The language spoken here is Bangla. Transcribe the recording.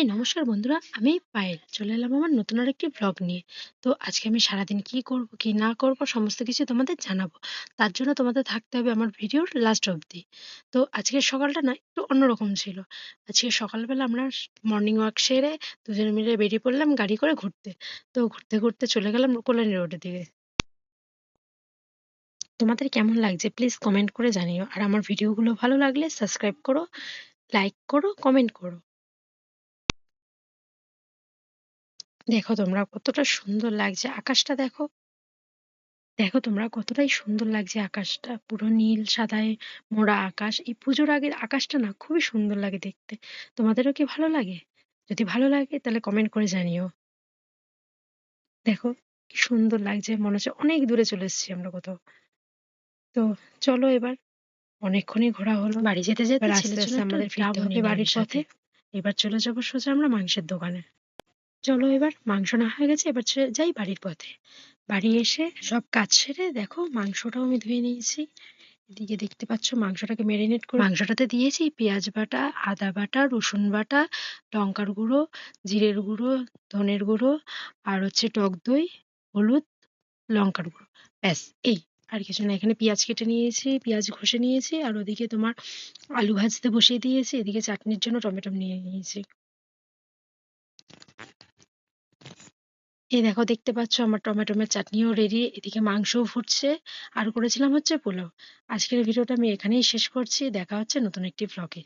এই নমস্কার বন্ধুরা। আমি পায়েল। চলে এলাম আমার নতুন আর একটি ব্লগ নিয়ে। তো আজকে আমি সারাদিন কি করব, কি না করব, সমস্ত কিছু তোমাদের জানাব। তার জন্য তোমাদের থাকতে হবে আমার ভিডিওর লাস্ট অবধি। তো আজকের সকালটা না একটু অন্যরকম ছিল। আজকে সকালবেলা আমরা মর্নিং ওয়াক সেরে দুজনে মিলে বেরিয়ে পড়লাম গাড়ি করে ঘুরতে। তো ঘুরতে ঘুরতে চলে গেলাম কল্যাণী রোডের দিকে। তোমাদের কেমন লাগছে প্লিজ কমেন্ট করে জানিও। আর আমার ভিডিওগুলো ভালো লাগলে সাবস্ক্রাইব করো লাইক করো কমেন্ট করো। দেখো তোমরা কতটা সুন্দর লাগছে আকাশটা দেখো। দেখো তোমরা কতটাই সুন্দর লাগছে আকাশটা। পুরো নীল সাদায় মোড়া আকাশ। এই পুজোর আগের আকাশটা না খুবই সুন্দর লাগে দেখতে। তোমাদেরও কি ভালো লাগে? যদি ভালো লাগে তাহলে কমেন্ট করে জানিও। দেখো কি সুন্দর লাগছে মনে হচ্ছে অনেক দূরে চলে এসেছি আমরা কোথাও। তো চলো এবার অনেকক্ষণই ঘোরা হলো। বাড়ি যেতে যেতে আস্তে আস্তে আস্তে আমাদের ফিরতে হবে বাড়ির পথে। এবার চলে যাব সোজা আমরা মাংসের দোকানে। চলো এবার মাংস না হয়ে গেছে, এবার যাই বাড়ির পথে। বাড়ি এসে সব কাজ সেরে দেখো মাংসটাও আমি ধুয়ে নিয়েছি। এদিকে দেখতে পাচ্ছ মাংসটাকে মেরিনেট করে মাংসটাতে দিয়েছি পেঁয়াজ বাটা, আদা বাটা, রসুন বাটা, লঙ্কার গুঁড়ো, জিরের গুঁড়ো, ধনের গুঁড়ো, আর হচ্ছে টক দই, হলুদ, লঙ্কার গুঁড়ো। ব্যাস, এই। আর কিছু না, এখানে পেঁয়াজ কেটে নিয়েছি, পেঁয়াজ ঘষে নিয়েছি, আর ওদিকে তোমার আলু ভাজতে বসিয়ে দিয়েছি, এদিকে চাটনির জন্য টমেটো নিয়ে নিয়েছি। এই দেখো দেখতে পাচ্ছ আমার টমেটোমের চাটনিও রেডি এদিকে মাংসও ফুটছে। আর করেছিলাম হচ্ছে পোলাও। আজকের ভিডিওটা আমি এখানেই শেষ করছি। দেখা হচ্ছে নতুন একটি ব্লগে